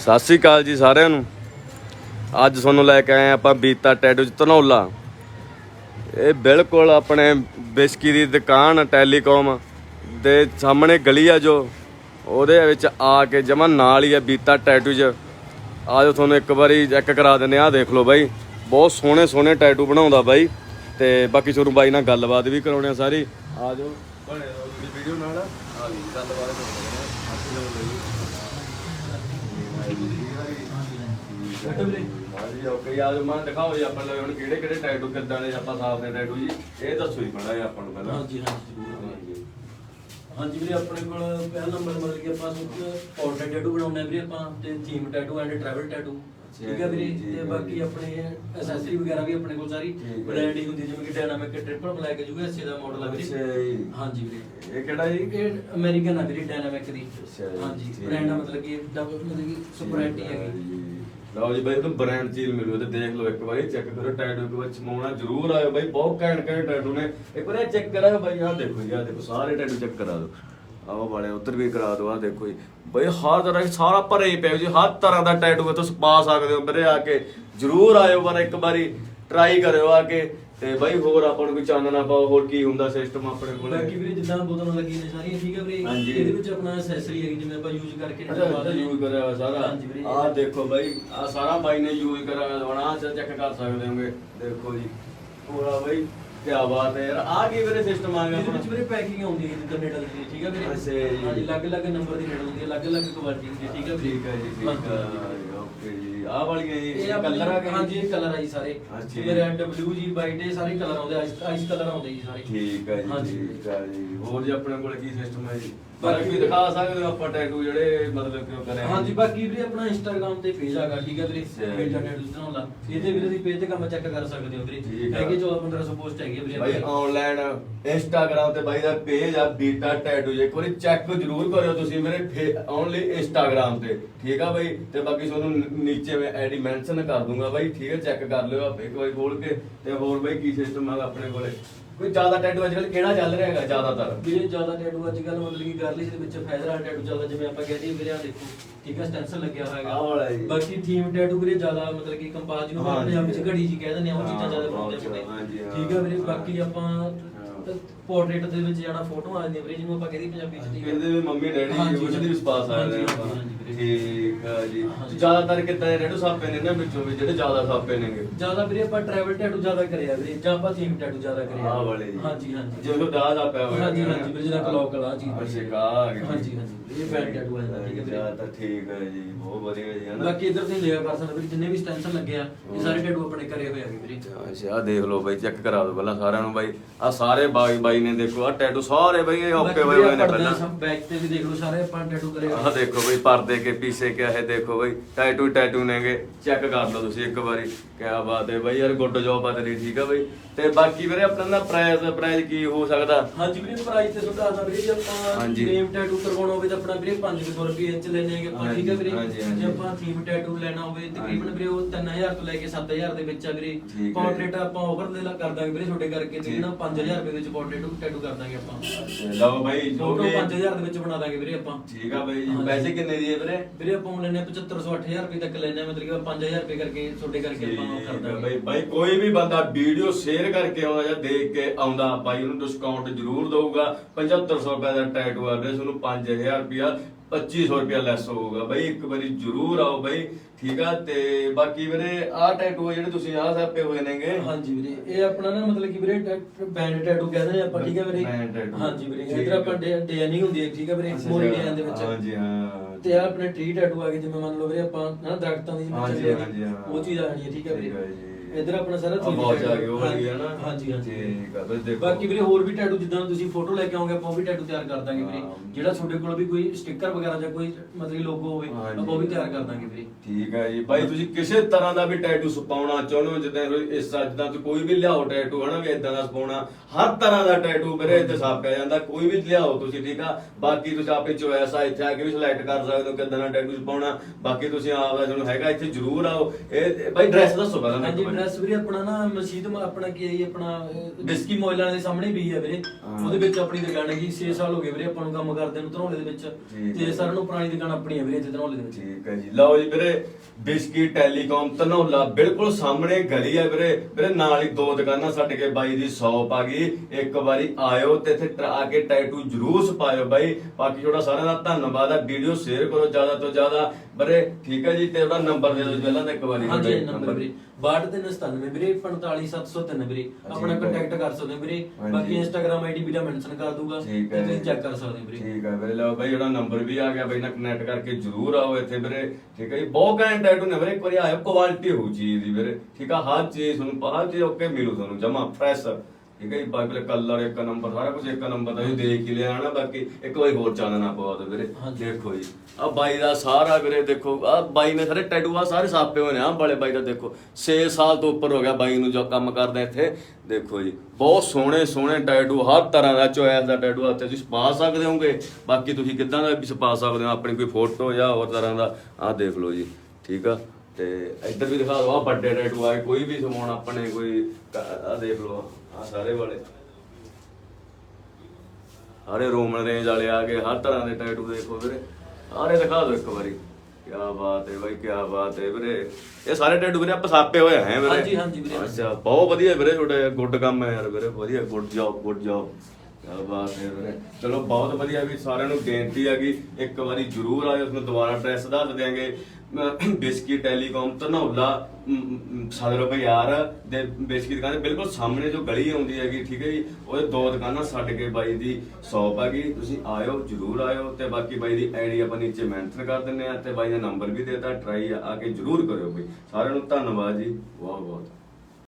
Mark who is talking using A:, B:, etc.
A: ਸਤਿ ਸ੍ਰੀ ਅਕਾਲ ਜੀ ਸਾਰਿਆਂ ਨੂੰ। ਅੱਜ ਤੁਹਾਨੂੰ ਲੈ ਕੇ ਆਏ ਆਪਾਂ ਬੀਤਾ ਟੈਟੂ ਚ ਧਨੌਲਾ। ਇਹ ਬਿਲਕੁਲ ਆਪਣੇ ਬਿਸਕੀ ਦੀ ਦੁਕਾਨ ਟੈਲੀਕਾਮ ਦੇ ਸਾਹਮਣੇ ਗਲੀ ਆ ਜੋ, ਉਹਦੇ ਵਿੱਚ ਆ ਕੇ ਜਮਾ ਨਾਲ ਹੀ ਆ ਬੀਤਾ ਟੈਟੂ ਚ। ਆਜੋ ਤੁਹਾਨੂੰ ਇੱਕ ਵਾਰੀ ਚੈੱਕ ਕਰਾ ਦਿੰਦੇ ਆ ਦੇਖ ਲਓ ਬਾਈ। ਬਹੁਤ ਸੋਹਣੇ ਸੋਹਣੇ ਟੈਟੂ ਬਣਾਉਂਦਾ ਬਾਈ। ਤੇ ਬਾਕੀ ਤੁਹਾਨੂੰ ਬਾਈ ਨਾਲ ਗੱਲਬਾਤ ਵੀ ਕਰਾਉਣੇ ਆ ਸਾਰੀ। ਆਜੋ, ਬਣੇ ਰਹੋ ਵੀਡੀਓ ਨਾਲ। ਆ ਗਈ, ਗੱਲਬਾਤ ਕਰਾਉਣੇ ਆ। ਹਾਂਜੀ ਓਕੇ ਆ ਜੋ ਮੈਂ ਦਿਖਾਓ ਜੀ ਆਪਾਂ ਲਈ ਹੁਣ ਕਿਹੜੇ ਕਿਹੜੇ ਟੈਟੂ ਕਿੱਦਾਂ ਦੇ ਆਪਾਂ ਸਾਫ਼ ਦੇ ਟੈਟੂ ਜੀ ਇਹ ਦੱਸੋ ਜੀ ਬੜਾ ਆਪਾਂ ਨੂੰ ਪਹਿਲਾਂ
B: ਹਾਂਜੀ ਹਾਂਜੀ ਜ਼ਰੂਰ ਵੀਰੇ। ਹਾਂਜੀ ਵੀਰੇ ਆਪਣੇ ਕੋਲ ਪਹਿਲਾ ਨੰਬਰ ਮਤਲਬ ਕਿ ਆਪਾਂ ਪੋਰਟਰੇਟ ਟੈਟੂ ਬਣਾਉਂਦੇ ਆ ਵੀਰੇ ਆਪਾਂ ਤੇ theme tattoo and travel tattoo ਠੀਕ ਹੈ ਵੀਰੇ? ਤੇ ਬਾਕੀ। ਆਪਣੇ ਐਸੈਸਰੀ ਵਗੈਰਾ ਵੀ ਆਪਣੇ ਕੋਲ ਸਾਰੀ। ਬ੍ਰਾਂਡਿੰਗ ਹੁੰਦੀ ਜਿਵੇਂ ਕਿ ਡਾਇਨਾਮਿਕ ਟ੍ਰਿਪਲ ਬਲੈਕ ਯੂਐਸਏ ਦਾ ਮਾਡਲ ਆ ਵੀਰੇ। ਹਾਂਜੀ ਵੀਰੇ।
A: ਇਹ ਕਿਹੜਾ ਜੀ?
B: ਇਹ ਅਮਰੀਕਨ ਆ ਵੀਰੇ ਡਾਇਨਾਮਿਕ ਦੀ। ਹਾਂਜੀ ਬ੍ਰਾਂਡ। ਮਤਲਬ ਕਿ ਡਬਲ ਮਤਲਬ ਕਿ ਸੁਪਰੈਟੀ ਹੈਗੀ।
A: ਲਓ ਜੀ ਬਾਈ ਤੁਹਾਨੂੰ ਬ੍ਰਾਂਡ ਚੀਜ਼ ਮਿਲੂ ਤੇ ਦੇਖ ਲਓ ਇੱਕ ਵਾਰੀ ਚੈੱਕ ਕਰੋ ਟੈਟੂ ਇੱਕ ਵਾਰ ਚਮਾਉਣਾ ਜ਼ਰੂਰ ਆਇਓ ਬਾਈ ਬਹੁਤ ਘੈਂਟ ਘੈਂਟ ਟੈਟੂ ਨੇ। ਇੱਕ ਵਾਰੀ ਚੈੱਕ ਕਰਾਓ ਬਾਈ ਆਹ ਦੇਖੋ ਜੀ ਆਹ ਦੇਖੋ ਸਾਰੇ ਟੈਟੂ ਚੈੱਕ ਕਰਾ ਦਿਓ। ਆਹ ਵਾਲੇ ਉੱਧਰ ਵੀ ਕਰਾ ਦਿਓ ਆਹ ਦੇਖੋ ਜੀ। ਬਾਈ ਹਰ ਤਰ੍ਹਾਂ ਦਾ ਸਾਰਾ ਭਰੇ ਪਿਆ ਜੀ ਹਰ ਤਰ੍ਹਾਂ ਦਾ ਟੈਟੂ ਤੁਸੀਂ ਪਾ ਸਕਦੇ ਹੋ ਵੀਰੇ ਆ ਕੇ। ਜ਼ਰੂਰ ਆਇਓ ਪਰ ਇੱਕ ਵਾਰੀ ਟਰਾਈ ਕਰਿਓ ਆ ਕੇ। ਤੇ ਬਾਈ ਹੋਰ ਆਪਾਂ ਨੂੰ ਕੋਈ ਚਾਨਣਾ ਪਾਓ ਹੋਰ ਕੀ ਹੁੰਦਾ ਸਿਸਟਮ ਆਪਣੇ ਕੋਲ?
B: ਬਾਕੀ ਵੀਰੇ ਜਿੱਦਾਂ ਬੋਤਲਾਂ ਲੱਗੀਆਂ ਨੇ ਸਾਰੀਆਂ ਠੀਕ ਹੈ ਵੀਰੇ। ਇਹਦੇ ਵਿੱਚ ਆਪਣਾ ਐਸੈਸਰੀ ਹੈਗੀ ਜਿਵੇਂ ਆਪਾਂ ਯੂਜ਼ ਕਰਕੇ
A: ਅੱਛਾ ਯੂਜ਼ ਕਰਿਆ ਹੋਇਆ ਸਾਰਾ। ਆਹ ਦੇਖੋ ਬਾਈ ਆਹ ਸਾਰਾ ਬਾਈ ਨੇ ਯੂਜ਼ ਕਰਿਆ ਹੁਣ ਚੈੱਕ ਕਰ ਸਕਦੇ ਹੋਗੇ। ਦੇਖੋ ਜੀ। ਪੂਰਾ ਬਾਈ ਕੀ ਬਾਤ ਹੈ ਯਾਰ। ਆਹ ਕੀ ਵੀਰੇ ਸਿਸਟਮ ਆ ਗਿਆ
B: ਇਹਦੇ ਵਿੱਚ
A: ਆਪਣਾ?
B: ਵੀਰੇ ਪੈਕਿੰਗ ਆਉਂਦੀ ਹੈ ਜਿੱਦਾਂ ਨਿਡਲ ਦੀ ਠੀਕ ਹੈ ਵੀਰੇ?
A: ਅੱਛਾ ਜੀ।
B: ਹਾਂਜੀ ਅਲੱਗ-ਅਲੱਗ ਨੰਬਰ ਦੀ ਨਿਡਲ ਹੁੰਦੀ ਹੈ ਅਲੱਗ-ਅਲੱਗ ਕੁਆਲਿਟੀ ਹੁੰਦੀ ਹੈ ਠੀਕ ਹੈ ਵੀਰੇ?
A: ਠੀਕ ਹੈ ਜੀ ਠੀਕ ਹੈ ਓਕੇ ਜੀ ਆਹ ਵਾਲੀਆਂ ਜੀ
B: ਇਹ
A: ਕਲਰ ਆ ਗਏ
B: ਹਾਂਜੀ ਇਹ ਕਲਰ ਆ ਜੀ ਸਾਰੇ।
A: ਅੱਛਾ ਜੀ।
B: ਜਿਵੇਂ ਰੈੱਡ ਬਲੂ ਜੀ ਵਾਈਟ ਇਹ ਸਾਰੇ ਕਲਰ ਆਉਂਦੇ ਆਈਸ ਆਈਸ ਕਲਰ ਆਉਂਦੇ ਜੀ ਸਾਰੇ।
A: ਠੀਕ ਹੈ ਜੀ
B: ਹਾਂਜੀ।
A: ਠੀਕ ਹੈ ਜੀ। ਹੋਰ ਜੀ ਆਪਣੇ ਕੋਲ ਕੀ ਸਿਸਟਮ ਹੈ ਜੀ?
B: ਬਾਕੀ
A: ਵੀ ਦਿਖਾ ਸਕਦੇ ਹੋ ਆਪਾਂ ਟੈਟੂ ਜਿਹੜੇ ਮਤਲਬ ਕਿ ਉਹ ਕਰੇ।
B: ਹਾਂਜੀ ਬਾਕੀ ਵੀਰੇ ਆਪਣਾ ਇੰਸਟਾਗ੍ਰam ਤੇ ਪੇਜ ਹੈਗਾ ਠੀਕ ਹੈ ਵੀਰੇ। ਪੇਜ ਦਾ ਟੈਟੂ ਬਣਾਉਂਦਾ ਇਹਦੇ ਵੀਰੇ ਦੀ ਪੇਜ ਤੇ ਕੰਮ ਚੈੱਕ ਕਰ ਸਕਦੇ ਹੋ ਵੀਰੇ।
A: ਆ।
B: ਹੈਗੇ 14 1500 ਪੋਸਟ ਹੈਗੀ ਆ ਵੀਰੇ।
A: ਬਾਈ। ਆਨਲਾਈਨ ਇੰਸਟਾਗ੍ਰam ਤੇ ਬਾਈ ਦਾ ਪੇਜ ਆ ਬੀਟਾ ਟੈਟੂ ਇੱਕ ਵਾਰੀ ਚੈੱਕ ਜ਼ਰੂਰ ਕਰਿਓ ਤੁਸੀਂ ਮੇਰੇ ਓਨਲੀ ਇੰਸਟਾਗ੍ਰam ਤੇ। ਠੀਕ ਆ ਬਾਈ? ਤੇ ਬਾਕੀ ਤੁਹਾਨੂੰ ਨੀਚੇ ਮੈਂ ਆਈਡੀ ਮੈਂਸ਼ਨ ਕਰ ਦੂੰਗਾ ਬਾਈ। ਠੀਕ ਹੈ ਚੈੱਕ ਕਰ ਲਿਓ ਆਪ ਇੱਕ ਵਾਰੀ ਖੋਲ ਕੇ। ਤੇ ਹੋਰ ਬਾਈ ਕੀ ਸਿਸਟਮ ਆ ਆਪਣੇ ਕੋਲੇ? ਕੋਈ ਜ਼ਿਆਦਾ ਟੈਟੂ ਅੱਜ ਕੱਲ ਕਿਹੜਾ ਚੱਲ ਰਿਹਾ ਹੈਗਾ ਜ਼ਿਆਦਾਤਰ
B: ਵੀਰੇ ਜ਼ਿਆਦਾ ਟੈਟੂ ਅੱਜ ਕੱਲ ਮਤਲਬ ਕਿ ਗਰਲਿਸ਼ ਦੇ ਵਿੱਚ ਵਾਲਾ ਟੈਟੂ ਚੱਲਦਾ ਜਿਵੇਂ ਆਪਾਂ ਕਹਿੰਦੇ ਵੀਰੇ ਆ ਦੇਖੋ ਠੀਕ ਹੈ ਸਟੈਂਸਲ ਲੱਗਿਆ ਹੋਇਆ
A: ਆਹ ਵਾਲਾ ਜੀ।
B: ਬਾਕੀ ਥੀਮ ਟੈਟੂ ਵੀਰੇ ਜ਼ਿਆਦਾ ਮਤਲਬ ਕਿ ਕੰਪਾਸ ਜਿਹਨੂੰ ਆਪਾਂ
A: ਹਾਂਜੀ।
B: ਪੰਜਾਬ ਵਿੱਚ ਘੜੀ ਜੀ ਕਹਿ ਦਿੰਦੇ ਆ ਉਹ ਚੀਜ਼ਾਂ ਜ਼ਿਆਦਾ ਬਣਾਉਂਦੇ
A: ਬਹੁਤ ਹਾਂਜੀ, ਹਾਂ।
B: ਠੀਕ ਹੈ ਵੀਰੇ ਬਾਕੀ ਆਪਾਂ। ਪੋਰਟਰੇਟ ਦੇ ਵਿੱਚ ਜਾਣਾ ਫੋਟੋ ਆ ਜਾਂਦੀਆਂ ਵੀਰੇ ਜਿਹਨੂੰ ਆਪਾਂ ਕਹਿੰਦੇ ਪੰਜਾਬੀ ਚ ਠੀਕ ਹੈ
A: ਕਹਿੰਦੇ ਵੀ ਮੰਮੀ ਡੈਡੀ
B: ਹਾਂਜੀ,
A: ਕੁਝ ਦੀ ਵਿਸ਼ਵਾਸ ਆ
B: ਹਾਂਜੀ,
A: ਰਹੇ
B: ਹਾਂਜੀ,
A: ਆਪਾਂ।
B: ਹਾਂਜੀ ਵੀਰੇ।
A: ਠੀਕ ਆ ਜੀ।
B: ਹਾਂਜੀ।
A: ਜ਼ਿਆਦਾਤਰ ਕਿੱਦਾਂ ਦੇ ਰੈਡੋ ਸਾਪੇ ਨੇ ਨਾ ਵਿੱਚੋਂ ਵੀ ਜਿਹੜੇ ਜ਼ਿਆਦਾ ਸਾਪੇ ਨੇਗੇ।
B: ਜ਼ਿਆਦਾ ਵੀਰੇ ਆਪਾਂ ਟਰੈਵਲ ਟੈਟੂ ਜ਼ਿਆਦਾ ਕਰਿਆ ਵੀਰੇ ਜਾਂ ਆਪਾਂ ਥੀਮ ਟੈਟੂ ਜ਼ਿਆਦਾ ਕਰਿਆ।
A: ਆਹ ਵਾਲੇ ਜੀ।
B: ਹਾਂਜੀ ਹਾਂਜੀ।
A: ਜਿਵੇਂ ਦਾਦ ਆ ਪਿਆ ਹੋਇਆ
B: ਹਾਂਜੀ। ਹਾਂਜੀ, ਵੀਰੇ ਜਿਹਦਾ clock ਵਾਲਾ ਚੀਜ਼ ਬਣੀ
A: ਅੱਛਾ
B: ਹੈ।
A: ਕਾ
B: ਹਾਂਜੀ, ਹਾਂਜੀ, ਇਹ band tattoo ਆ ਜਾਂਦਾ, ਠੀਕ ਹੈ ਵੀਰੇ।
A: ਜ਼ਿਆਦਾ ਠੀਕ ਹੈ ਜੀ ਬਹੁਤ ਵਧੀਆ ਜੀ ਹਨਾ।
B: ਬਾਕੀ ਇਧਰ ਤੁਸੀਂ ਲਿਆ ਕਰ ਸਕਦੇ ਵੀਰੇ ਜਿੰਨੇ ਵੀ ਸਟੈਂਸਲ ਲੱਗੇ ਆ ਇਹ ਸਾਰੇ ਟੈਟੂ ਆਪਣੇ ਕਰੇ ਹੋਏ ਆ ਵੀਰੇ।
A: ਅੱਛਾ ਆਹ ਦੇਖ ਲਓ ਬਾਈ ਚੈੱਕ ਕਰਾ ਦਿਓ ਪਹਿਲਾਂ ਸਾਰਿਆਂ ਨੂੰ ਬਾਈ। ਆ ਸਾਰੇ ਬਾਈ ਬਾਈ ਨੇ ਦੇਖੋ ਆ ਟੈਟੂ ਸਾਰੇ ਬਾਈ ਇਹ ਓਕੇ ਹੋਏ ਹੋਏ ਨੇ ਪਹਿਲਾਂ।
B: ਬੈਕ ਤੇ ਵੀ ਦੇਖ ਲਓ ਸਾਰੇ ਆਪਾਂ ਟੈਟੂ ਕਰੇ
A: ਆਹ ਦੇਖੋ ਬਈ ਪਰਦੇ ਕੇ ਪਿੱਛੇ ਕਿਆ ਹੈ ਦੇਖੋ ਬਈ ਟੈਟੂ ਟੈਟੂ ਨੇਗੇ। ਚੈੱਕ ਕਰ ਲਓ ਤੁਸੀਂ ਇੱਕ ਵਾਰੀ ਕਿਆ ਬਾਤ ਹੈ ਬਈ ਯਾਰ ਗੁੱਡ ਜੋਬ ਆ ਤੇਰੀ ਠੀਕ ਆ ਬਈ। ਤੇ ਬਾਕੀ ਵੀਰੇ ਆਪਣਾ ਨਾ ਪ੍ਰਾਈਸ ਪ੍ਰਾਈਸ ਕੀ ਹੋ ਸਕਦਾ?
B: ਹਾਂਜੀ ਵੀਰੇ ਪ੍ਰਾਈਸ ਤੇ ਤੁਹਾਡਾ ਆਦਾ ਵੀਰੇ ਜੇ ਆਪਾਂ। ਨੇਮ ਟੈਟੂ ਕਰਵਾਉਣਾ ਹੋਵੇ ਤਾਂ ਆਪਣਾ ਵੀਰੇ 500 ਰੁਪਏ ਚ ਲੈਣੇ ਹੈਗੇ ਆਪਾਂ ਠੀਕ ਹੈ ਵੀਰੇ। ਜੇ ਆਪਾਂ ਥੀਮ ਟੈਟੂ ਲੈਣਾ ਹੋਵੇ ਤਕਰੀਬਨ ਵੀਰੇ ਉਹ 3000 ਤੋਂ ਲੈ ਕੇ 7000 ਦੇ ਵਿੱਚ ਆ ਵੀਰੇ। ਪੋਰਟਰੇਟ ਆਪਾਂ ਓਵਰ ਦੇ ਲਾ ਕਰ ਦਾਂਗੇ ਵੀਰੇ ਛੋਟੇ ਕਰਕੇ ਤੇ। ਨਾ 5000 ਰੁਪਏ ਵਿੱਚ ਪੋਰਟਰੇਟ ਟੈਟੂ ਕਰ ਦਾਂਗੇ ਆਪਾਂ।
A: ਲਓ ਬਾਈ ਜੋ
B: ਫੋਟੋ
A: ਵੀ
B: 5000 ਦੇ ਵਿੱਚ ਬਣਾ ਦਾਂਗੇ ਵੀਰੇ ਆਪਾਂ।
A: ਠੀਕ ਆ ਬਾਈ
B: ਹਾਂਜੀ।
A: ਪੈਸੇ ਕਿੰਨੇ ਦੀ ਹੈ ਵੀਰੇ?
B: ਵੀਰੇ ਆਪਾਂ ਉਹ ਲੈਣੇ 7500 8000 ਰੁਪਏ ਤੱਕ ਲੈਣੇ ਮਤਲਬ ਕਿ 5000 ਰੁਪਏ ਕਰਕੇ ਛੋਟੇ ਕਰਕੇ ਆਪਾਂ ਉਹ ਕਰ
A: ਠੀਕ ਆ
B: ਦਾਂਗੇ।
A: ਬਾਈ ਬਾਈ ਕੋਈ ਵੀ ਬੰਦਾ ਵੀਡੀਓ ਸ਼ੇਅਰ ਕਰਕੇ ਆਉਂਦਾ ਜਾਂ ਦੇਖ ਕੇ ਆਉਂਦਾ ਬਾਈ ਉਹਨੂੰ ਡਿਸਕਾਊਂਟ ਜ਼ਰੂਰ ਦਊਗਾ। 7500 ਰੁਪਏ ਦਾ ਟੈਟੂ ਆ ਵੀਰੇ ਤੁਹਾਨੂੰ 5000 ਰੁਪਿਆ 2500 ਰੁਪਿਆ ਲੈਸ ਹੋਊਗਾ। ਬਾਈ ਇੱਕ ਵਾਰੀ ਜ਼ਰੂਰ ਆਓ ਬਾਈ ਠੀਕ ਆ? ਤੇ ਬਾਕੀ ਵੀਰੇ ਆਹ ਟੈਟੂ ਆ ਜਿਹੜੇ ਤੁਸੀਂ ਆਹ ਸਾਪੇ ਹੋਏ ਨੇਗੇ।
B: ਹਾਂਜੀ ਵੀਰੇ ਇਹ ਆਪਣਾ ਨਾ ਮਤਲਬ ਕਿ ਵੀਰੇ ਬੈਂਡ ਟੈਟੂ ਕਹਿੰਦੇ ਆ ਆਪਾਂ ਠੀਕ ਹੈ ਵੀਰੇ?
A: Band tattoo।
B: ਹਾਂਜੀ ਵੀਰੇ ਇਧਰ ਆਪਾਂ ਡਿਜ਼ਾਈਨਿੰਗ ਹੁੰਦੀ ਹੈ ਠੀਕ ਹੈ ਵੀਰੇ? ਮੋਰੀ। ਡਿਜ਼ਾਈਨ ਦੇ ਵਿੱਚ।
A: ਹਾਂਜੀ ਹਾਂ
B: ਤੇ ਆ ਆਪਣੇ ਟ੍ਰੀ ਟੈਟੂ ਆ ਗਏ ਜਿਵੇਂ ਮੰਨ ਲਓ ਵੀਰੇ ਆਪਾਂ ਨਾ ਦਰਖਤਾਂ ਦੀ
A: ਹਾਂਜੀ,
B: ਆ,
A: ਹਾਂਜੀ।
B: ਉਹ ਚੀਜ਼ ਆ ਜਾਣੀ ਹੈ ਠੀਕ ਹੈ ਵੀਰੇ। ਇਧਰ ਆਪਣਾ ਸਾਰਾ
A: ਆ
B: theme
A: ਬਹੁਤ
B: tattoo
A: ਆ ਗਈ ਉਹ ਵਾਲੀ ਹੈ ਨਾ।
B: ਹਾਂਜੀ ਹਾਂਜੀ
A: ਠੀਕ ਆ ਬਸ ਦੇਖੋ।
B: ਬਾਕੀ ਵੀਰੇ ਹੋਰ ਵੀ ਟੈਟੂ ਜਿੱਦਾਂ ਤੁਸੀਂ ਫੋਟੋ ਲੈ ਕੇ ਆਓਗੇ ਆਪਾਂ ਉਹ ਵੀ ਟੈਟੂ ਤਿਆਰ ਕਰ ਦਾਂਗੇ ਵੀਰੇ।
A: ਹਾਂ।
B: ਜਿਹੜਾ ਤੁਹਾਡੇ ਕੋਲ ਵੀ ਕੋਈ ਸਟicker ਵਗੈਰਾ ਜਾਂ ਕੋਈ ਮਤਲਬ ਲੋਗੋ ਹੋਵੇ
A: ਹਾਂਜੀ।
B: ਆਪਾਂ ਉਹ ਵੀ ਤਿਆਰ ਕਰ ਦਾਂਗੇ ਵੀਰੇ।
A: ਠੀਕ ਹੈ ਜੀ। ਭਾਈ ਤੁਸੀਂ ਕਿਸੇ ਤਰ੍ਹਾਂ ਦਾ ਵੀ ਟੈਟੂ ਸਪਾਉਣਾ ਚਾਹੁੰਦੇ ਹੋ ਜਿੱਦਾਂ ਕੋਈ ਇਸ ਜਿੱਦਾਂ ਤੁਸੀਂ ਕੋਈ ਵੀ ਲਿਆਓ ਟੈਟੂ ਹਨਾ ਵੀ ਇਦਾਂ ਦਾ ਸਪਾਉਣਾ। ਹਰ ਤਰ੍ਹਾਂ ਦਾ ਟੈਟੂ ਮੇਰੇ ਇੱਥੇ ਛਾਪਿਆ ਜਾਂਦਾ। ਕੋਈ ਵੀ ਲਿਆਓ ਤੁਸੀਂ ਠੀਕ ਆ? ਬਾਕੀ ਤੁਸੀਂ ਆਪਣੀ ਚੋਇਸ ਆ ਇੱਥੇ ਆ ਕੇ ਵੀ ਸਿਲੈਕਟ ਕਰ ਸਕਦੇ ਹੋ ਕਿਦਾਂ ਦਾ ਟੈਟੂ ਸਪਾਉਣਾ। ਬਾਕੀ ਤੁਸੀਂ ਆਪ ਦਾ ਤੁਹਾਨੂੰ ਹੈਗਾ ਇੱਥੇ ਜ਼ਰੂਰ ਆਓ। ਇਹ ਇਹ ਭਾਈ ਡਰੈਸ ਦੱਸੋ ਪਹਿਲਾਂ ਮੈਨੂੰ
B: ਹਾਂਜੀ। ਐਡਰੈਸ ਵੀਰੇ ਆਪਣਾ ਨਾ ਮਸਜਿਦ ਮ- ਆਪਣਾ ਕੀ ਹੈ ਜੀ ਆਪਣਾ ਅਹ, ਡਿਸਕੀ ਮੋਇਲਾਂ ਦੇ ਸਾਹਮਣੇ ਵੀ ਹੈ ਵੀਰੇ।
A: ਹਾਂ।
B: ਉਹਦੇ ਵਿੱਚ ਆਪਣੀ ਦੁਕਾਨ ਹੈਗੀ 6 ਸਾਲ ਹੋ ਗਏ ਵੀਰੇ ਆਪਾਂ ਨੂੰ ਕੰਮ ਕਰਦੇ ਨੂੰ ਧਨੌਲੇ ਦੇ ਵਿੱਚ। ਤੇ। ਸਾਰਿਆਂ ਨੂੰ ਪੁਰਾਣੀ ਦੁਕਾਨ ਆਪਣੀ ਹੈ ਵੀਰੇ ਇੱਥੇ ਧਨੌਲੇ ਦੇ ਵਿੱਚ।
A: ਠੀਕ ਹੈ ਜੀ। ਲਓ ਜੀ ਵੀਰੇ ਬਿਸਕੀ ਟੈਲੀਕਾਮ ਧਨੌਲਾ ਬਿਲਕੁਲ ਸਾਹਮਣੇ ਗਲੀ ਹੈ ਵੀਰੇ। ਵੀਰੇ ਨਾਲ ਹੀ ਦੋ ਦੁਕਾਨਾਂ ਛੱਡ ਕੇ ਬਾਈ ਦੀ ਸ਼ੌਪ ਆ ਗਈ। ਇੱਕ ਵਾਰੀ ਆਇਓ ਤੇ ਇੱਥੇ ਟਰ- ਆ ਕੇ ਟੈਟੂ ਜਰੂਰ ਸਪਾਇਓ ਬਾਈ। ਬਾਕੀ ਤੁਹਾਡਾ ਸਾਰਿਆਂ ਦਾ ਧੰਨਵਾਦ ਆ ਵੀਡੀਓ ਸ਼ੇਅਰ ਕਰੋ ਜ਼ਿਆਦਾ ਤੋਂ ਜ਼ਿਆਦਾ। ਵੀਰੇ ਠੀਕ ਹੈ ਜੀ ਤੇ ਉਹਦਾ ਨੰਬਰ ਦੇ ਦਿਓ ਪਹਿਲਾਂ ਤਾਂ ਇੱਕ ਵਾਰੀ
B: ਹਾਂਜੀ ਨੰਬਰ ਵੀਰੇ। 6297 ਵੀਰੇ 45703 ਵੀਰੇ। ਆਪਣਾ। ਕੰਟੈਕਟ ਕਰ ਸਕਦੇ ਹੋ ਵੀਰੇ।
A: ਹਾਂਜੀ।
B: ਬਾਕੀ ਇੰਸਟਾਗ੍ਰam ਆਈਡੀ ਵੀਰਾ ਮੈਂਸ਼ਨ ਕਰ ਦੂਗਾ
A: ਠੀਕ
B: ਤੇ
A: ਹੈ
B: ਤੁਸੀਂ ਚੈੱਕ ਕਰ ਸਕਦੇ ਹੋ ਵੀਰੇ।
A: ਠੀਕ ਹੈ ਵੀਰੇ ਲਓ ਬਾਈ ਜਿਹੜਾ ਨੰਬਰ ਵੀ ਆ ਗਿਆ ਬਾਈ ਨਾਲ ਕਨੈਕਟ ਕਰਕੇ ਜਰੂਰ ਆਓ ਇੱਥੇ ਵੀਰੇ। ਠੀਕ ਹੈ ਜੀ ਬਹੁਤ ਘੈਂਟ ਟੈਟੂ ਨੇ ਵੀਰੇ ਇੱਕ ਵਾਰੀ ਆਇਓ ਕੁਆਲਿਟੀ ਹੋਊ ਚੀਜ਼ ਦੀ ਵੀਰੇ। ਠੀਕ ਆ ਹਰ ਚੀਜ਼ ਤੁਹਾਨੂੰ ਹਰ ਚੀਜ਼ ਓਕੇ ਮਿਲੂ ਤੁਹਾਨੂੰ ਜਮਾ ਫਰੈਸ਼ ਠੀਕ ਹੈ ਜੀ ਬਾਕੀ ਕਲਰ ਇੱਕ ਨੰਬਰ ਸਾਰਾ ਕੁਝ ਇੱਕ ਨੰਬਰ ਦਾ ਵੀ ਦੇਖ ਹੀ ਲਿਆ ਨਾ ਬਾਕੀ ਇੱਕ ਵਾਰੀ ਹੋਰ ਚਾਨਣਾ ਪਵਾ ਦਿਓ ਵੀਰੇ। ਦੇਖੋ ਜੀ। ਆ ਬਾਈ ਦਾ ਸਾਰਾ ਵੀਰੇ ਦੇਖੋ ਆ ਬਾਈ ਨੇ ਸਾਰੇ ਟੈਟੂ ਆ ਸਾਰੇ ਸਾਪੇ ਹੋਏ ਨੇ ਆ ਬਾਲੇ ਬਾਈ ਦਾ ਦੇਖੋ। 6 ਸਾਲ ਤੋਂ ਉੱਪਰ ਹੋ ਗਿਆ ਬਾਈ ਨੂੰ ਜੋ ਕੰਮ ਕਰਦਾ ਇੱਥੇ ਦੇਖੋ ਜੀ। ਬਹੁਤ ਸੋਹਣੇ ਸੋਹਣੇ ਟੈਟੂ ਹਰ ਤਰ੍ਹਾਂ ਦਾ ਚੋਇਸ ਦਾ ਟੈਟੂ ਆ ਤੁਸੀਂ ਪਾ ਸਕਦੇ ਹੋਗੇ ਬਾਕੀ ਤੁਸੀਂ ਕਿੱਦਾਂ ਦਾ ਵੀ ਪਾ ਸਕਦੇ ਹੋ ਆਪਣੀ ਕੋਈ ਫੋਟੋ ਜਾਂ ਹੋਰ ਤਰ੍ਹਾਂ ਦਾ ਆ ਦੇਖ ਲਓ ਜੀ ਠੀਕ ਆ। ਤੇ ਇੱਧਰ ਵੀ ਦਿਖਾ ਦਿਓ ਆ ਵੱਡੇ ਟੈਟੂ ਆ ਕੋਈ ਵੀ ਸਮਾਨ ਆਪਣੇ ਕੋਈ ਆ ਦੇਖ ਲਓ। ਆ ਸਾਰੇ ਵਾਲੇ। ਸਾਰੇ ਰੋਮਨ ਰੇਂਜ ਵਾਲੇ ਆ ਗਏ ਹਰ ਤਰ੍ਹਾਂ ਦੇ ਟੈਟੂ ਦੇਖੋ ਵੀਰੇ। ਸਾਰੇ ਦਿਖਾ ਦਿਓ ਇੱਕ ਵਾਰੀ। ਕੀ ਬਾਤ ਹੈ ਬਾਈ ਕੀ ਬਾਤ ਹੈ ਵੀਰੇ। ਇਹ ਸਾਰੇ ਟੈਟੂ ਵੀਰੇ ਆਪਾਂ ਸਾਪੇ ਹੋਏ ਹੈ ਵੀਰੇ।
B: ਹਾਂਜੀ, ਹਾਂਜੀ ਵੀਰੇ।
A: ਅੱਛਾ ਬਹੁਤ ਵਧੀਆ ਵੀਰੇ ਤੁਹਾਡੇ ਗੁੱਡ ਕੰਮ ਹੈ ਯਾਰ ਵੀਰੇ ਵਧੀਆ ਗੁੱਡ ਜੌਬ ਗੁੱਡ ਜੌਬ ਬਾਤ ਹੈ ਚਲੋ ਬਹੁਤ ਵਧੀਆ ਵੀ ਸਾਰਿਆਂ ਨੂੰ ਬੇਨਤੀ ਆ ਹੈਗੀ ਇੱਕ ਵਾਰੀ ਜਰੂਰ ਆਇਓ ਉਸ ਨੂੰ ਦੁਬਾਰਾ ਐਡਰੈਸ ਦੱਸ ਦਿਆਂਗੇ। ਬਿਸਕੀ ਟੈਲੀਕਾਮ ਧਨੌਲਾ ਅਮ, ਅਮ, ਸਦਰ ਬਾਜ਼ਾਰ ਦੇ ਬਿਸਕੀ ਦੁਕਾਨ ਦੇ ਬਿਲਕੁਲ ਸਾਹਮਣੇ ਜੋ ਗਲੀ ਆਉਂਦੀ ਹੈਗੀ ਠੀਕ ਹੈ ਜੀ ਉਹਦੇ ਦੋ ਦੁਕਾਨਾਂ ਛੱਡ ਕੇ ਬਾਈ ਦੀ ਸ਼ੌਪ ਹੈਗੀ। ਤੁਸੀਂ ਆਇਓ ਜਰੂਰ ਆਇਓ ਤੇ ਬਾਕੀ ਬਾਈ ਦੀ ਆਈਡੀ ਆਪਾਂ ਨੀਚੇ ਮੈਂਸ਼ਨ ਕਰ ਦਿੰਨੇ ਆ ਤੇ ਬਾਈ ਦਾ ਨੰਬਰ ਵੀ ਦੇਤਾ ਟਰਾਈ ਆ ਕੇ ਜਰੂਰ ਕਰਿਓ ਬਈ। ਸਾਰਿਆਂ ਨੂੰ ਧੰਨਵਾਦ ਜੀ। ਬਹੁਤ ਬਹੁਤ